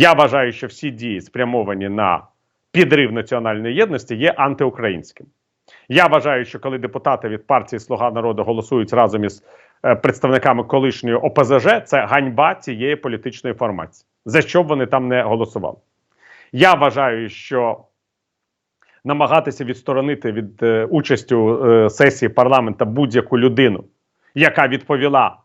Я вважаю, що всі дії спрямовані на підрив національної єдності є антиукраїнським. Я вважаю, що коли депутати від партії Слуга народу голосують разом із е, представниками колишньої ОПЗЖ, це ганьба цієї політичної формації, за що б вони там не голосували. Я вважаю, що намагатися відсторонити від е, участі е, сесії парламента будь-яку людину, яка відповіла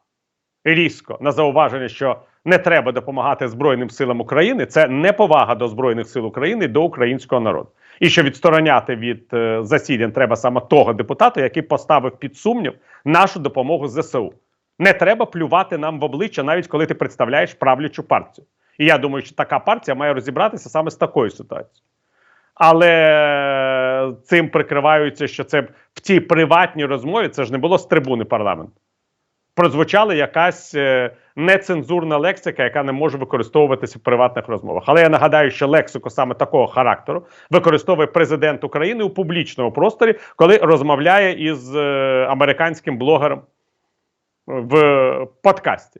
різко на зауваження, що не треба допомагати Збройним силам України, це неповага до Збройних сил України до українського народу. І що відстороняти від е, засідань треба саме того депутата, який поставив під сумнів нашу допомогу ЗСУ. Не треба плювати нам в обличчя, навіть коли ти представляєш правлячу партію. І я думаю, що така партія має розібратися саме з такою ситуацією. Але цим прикриваються, що це в цій приватній розмові це ж не було з трибуни парламенту. Прозвучала якась е, нецензурна лексика, яка не може використовуватися в приватних розмовах. Але я нагадаю, що лексику саме такого характеру використовує президент України у публічному просторі, коли розмовляє із е, американським блогером в подкасті.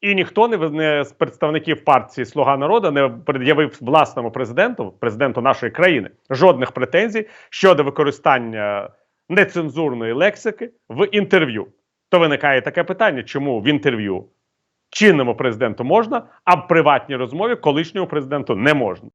І ніхто не, не з представників партії Слуга народу не пред'явив власному президенту, президенту нашої країни, жодних претензій щодо використання нецензурної лексики в інтерв'ю. То виникає таке питання, чому в інтерв'ю чинному президенту можна, а в приватній розмові колишньому президенту не можна.